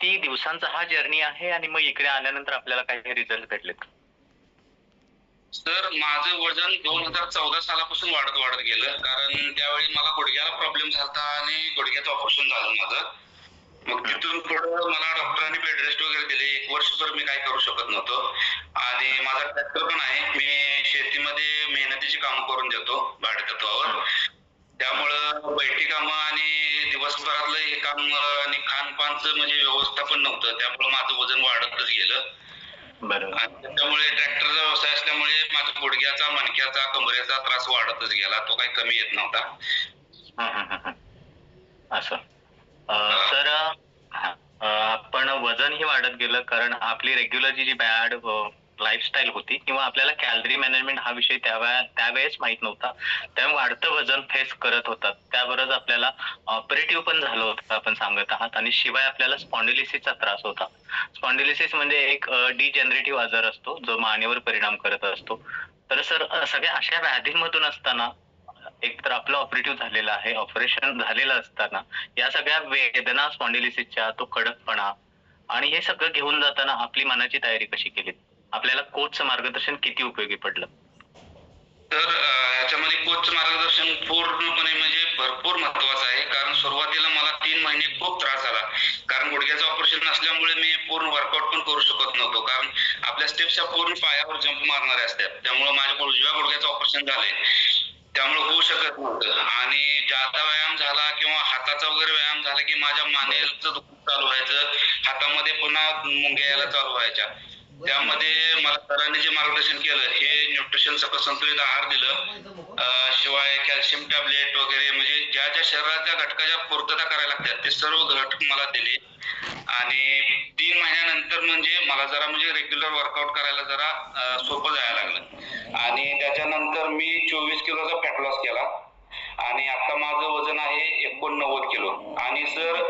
किती दिवसांचा हा जर्नी आहे आणि मग इकडे आल्यानंतर आपल्याला काही रिझल्ट भेटलेत. सर माझं वजन दोन हजार चौदा सालापासून वाढत वाढत गेलं. कारण त्यावेळी मला गुडघ्याला प्रॉब्लेम झाला आणि गुडघ्याचं ऑपरेशन झालं माझं. मग तिथून पुढं मला डॉक्टरांनी बेड रेस्ट वगैरे दिले. एक वर्षभर मी काय करू शकत नव्हतो. आणि माझा ट्रॅक्टर पण आहे. मी शेतीमध्ये मेहनतीची कामं करून देतो भाडेतत्वावर. त्यामुळं बैठी कामं आणि दिवसभरातलं हे काम आणि खानपानचं म्हणजे व्यवस्थापन नव्हतं. त्यामुळं माझं वजन वाढतच गेलं. बरोबर. आणि त्याच्यामुळे ट्रॅक्टरचा व्यवसाय असल्यामुळे माझा गुडघ्याचा मणक्याचा कमरेचा त्रास वाढतच गेला. तो काही कमी येत नव्हता. हं, हं, हं, हं. असं. अं, सर हा, अं, आपण वजनही वाढत गेलं कारण आपली रेग्युलरची जी बॅड लाईफस्टाईल होती किंवा आपल्याला कॅलरी मॅनेजमेंट हा विषय त्यावेळेस माहीत नव्हता. त्यामुळे वाढतं वजन फेस करत होतात. त्याबरोबर आपल्याला ऑपरेटिव्ह पण झालं होतं आपण सांगत आहात. आणि शिवाय आपल्याला स्पॉन्डिलिसिसचा त्रास होता. स्पॉन्डिलिसिस म्हणजे एक डिजेनरेटिव्ह आजार असतो जो मानेवर परिणाम करत असतो. तर सर सगळ्या अशा व्याधींमधून असताना एक तर आपलं ऑपरेटिव्ह झालेलं आहे ऑपरेशन झालेलं असताना या सगळ्या वेदना स्पॉन्डिलिसिसच्या तो कडकपणा आणि हे सगळं घेऊन जाताना आपली मनाची तयारी कशी केली आपल्याला कोचचं मार्गदर्शन किती उपयोगी पडलं? तर याच्यामध्ये कोचचं मार्गदर्शन पूर्णपणे म्हणजे भरपूर महत्वाचं आहे. कारण सुरुवातीला मला तीन महिने खूप त्रास झाला. कारण गुडघ्याचं ऑपरेशन असल्यामुळे मी पूर्ण वर्कआउट पण करू शकत नव्हतो. कारण आपल्या स्टेप्सच्या पूर्ण पायावर जंप मारणाऱ्या असतात. त्यामुळे माझ्या उजव्या गुडघ्याचं ऑपरेशन झालंय त्यामुळे होऊ शकत नव्हतं. आणि जादा व्यायाम झाला किंवा हाताचा वगैरे व्यायाम झाला की माझ्या मानेचं दुखणं चालू व्हायचं. हातामध्ये पुन्हा मुंग्या यायला चालू व्हायच्या. त्यामध्ये मला सरांनी जे मार्गदर्शन केलं हे न्यूट्रिशन सकल संतुलित आहार दिलं. शिवाय कॅल्शियम टॅबलेट वगैरे म्हणजे ज्या ज्या शरीराच्या घटकाच्या पूर्तता करायला लागतात ते सर्व घटक मला दिले. आणि तीन महिन्यानंतर म्हणजे मला जरा म्हणजे रेग्युलर वर्कआउट करायला जरा सोपं जायला लागलं. आणि त्याच्यानंतर मी चोवीस किलोचा फॅट लॉस केला. आणि आता माझं वजन आहे एकोणनव्वद किलो. आणि सर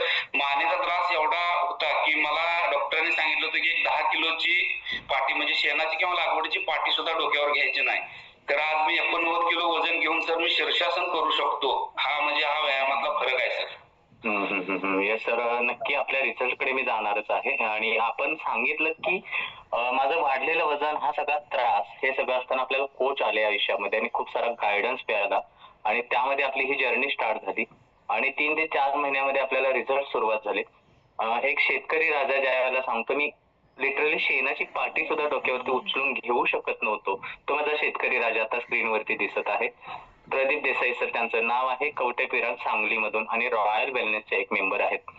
डॉक्टरांनी एक दहा किलोची पाटी म्हणजे शेणाची किंवा लागवडीची पाटी सुद्धा डोक्यावर घ्यायची नाही. तर आज मी एकोणनव्वद किलो वजन घेऊन सर मी शीर्षासन करू शकतो. हा म्हणजे हा व्यायामातला फरक आहे सर. येस सर नक्की आपल्या रिसर्च कडे मी जाणारच आहे. आणि आपण सांगितलं की माझं वाढलेलं वजन हा सगळा त्रास हे सगळं असताना आपल्याला कोच आले आयुष्यामध्ये आणि खूप सारा गायडन्स मिळाला. आणि त्यामध्ये आपली ही जर्नी स्टार्ट झाली. आणि तीन ते चार महिन्यामध्ये आपल्याला रिझल्ट सुरुवात झाले. एक शेतकरी राजा ज्या वेळेला सांगतो मी लिटरली शेणाची पाटी सुद्धा डोक्यावरती उचलून घेऊ शकत नव्हतो. तो माझा शेतकरी राजा आता स्क्रीनवरती दिसत आहे. प्रदीप देसाई सर त्यांचं नाव आहे कवटे पिराग सांगलीमधून आणि रॉयल वेलनेसचे एक मेंबर आहेत.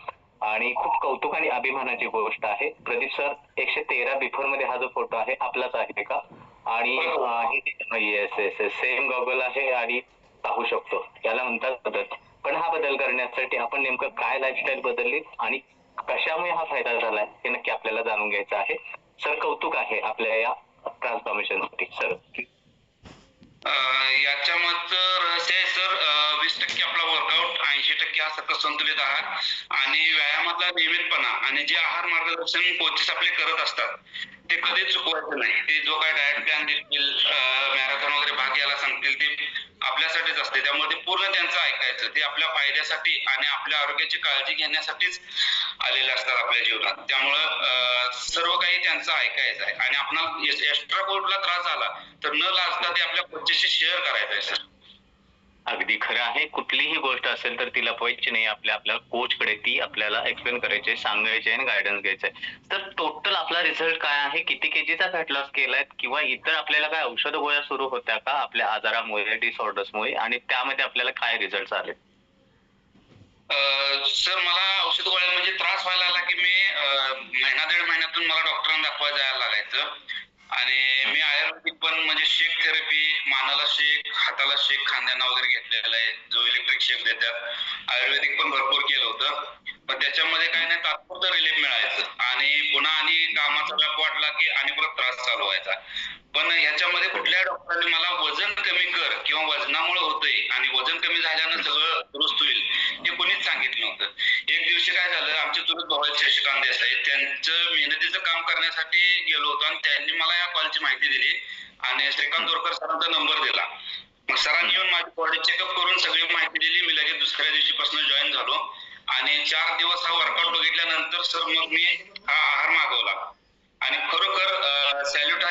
आणि खूप कौतुक आणि अभिमानाची गोष्ट आहे. प्रदीप सर एकशे तेरा बिफोरमध्ये हा जो फोटो आहे आपलाच आहे का? आणि yes yes yes same goggle आहे आणि पाहू शकतो. याला म्हणतात बदल. पण हा बदल करण्यासाठी आपण नेमकं काय लाईफस्टाईल बदलली आणि कशामुळे हा फायदा झालाय हे नक्की आपल्याला जाणून घ्यायचं आहे. सर कौतुक आहे आपल्या या ट्रान्सफॉर्मेशनसाठी सर. अं, याच्यामध्ये रहस्य आहे सर. वीस टक्के आपला वर्कआउट ऐंशी टक्के हा सकल संतुलित आहार आणि व्यायामातला नियमितपणा आणि जे आहार मार्गदर्शन कोचेस आपले करत असतात ते कधीच चुकवायचं नाही. ते जो काय डायट प्लॅन देतील मॅरेथॉन वगैरे भाग घ्यायला सांगतील ते आपल्यासाठीच असते. त्यामुळे ते पूर्ण त्यांचं ऐकायचं. ते आपल्या फायद्यासाठी आणि आपल्या आरोग्याची काळजी घेण्यासाठीच आलेले असतात आपल्या जीवनात. त्यामुळं सर्व काही त्यांचं ऐकायचं आहे. आणि आपणाला एक्स्ट्रा कोर्टला त्रास झाला तर न लाजता ते आपल्या कोचेशी शेअर करायचं आहे सर अगदी खरं आहे. कुठलीही गोष्ट असेल तर तिला पैच नाही. आपल्या आपल्या कोच कडे ती आपल्याला एक्सप्लेन करायची सांगायची आणि गायडन्स घ्यायचंय तर टोटल आपला रिझल्ट काय आहे? किती केजीचा फॅट लॉस केलाय? किंवा इतर आपल्याला काय औषध गोळ्या सुरू होत्या का? आपल्या आजारामुळे डिसऑर्डर्समुळे आणि त्यामध्ये आपल्याला काय रिझल्ट आले? सर मला औषध गोळ्या म्हणजे त्रास व्हायला लागला की मी महिना दीड महिन्यातून मला डॉक्टरांना दाखवायला जायला लागायचं. आणि मी आयुर्वेदिक पण म्हणजे शेक थेरपी मानाला शेक हाताला शेक खांद्यांना वगैरे घेतलेला आहे. जो इलेक्ट्रिक शेक देतात. आयुर्वेदिक पण भरपूर केलं होतं. पण त्याच्यामध्ये काही नाही तात्पुरतं रिलीफ मिळायचं. आणि पुन्हा आणि कामाचा व्याप वाटला की आणि परत त्रास चालू व्हायचा. पण ह्याच्यामध्ये कुठल्या डॉक्टरांनी मला वजन कमी कर किंवा वजनामुळे होतंय आणि वजन कमी झाल्यानं सगळं त्यांचं मेहनतीचं काम करण्यासाठी गेलो होतो आणि त्यांनी मला या कॉलची माहिती दिली. आणि श्रीकांत दोरकर सरांचा नंबर दिला. मग सरांनी येऊन माझी बॉडी चेकअप करून सगळी माहिती दिली. मी लगेच दुसऱ्या दिवशीपासून जॉईन झालो. आणि चार दिवस हा वर्कआउट बघितल्यानंतर सर मग मी हा आहार मागवला. आणि खरोखर सॅल्यूट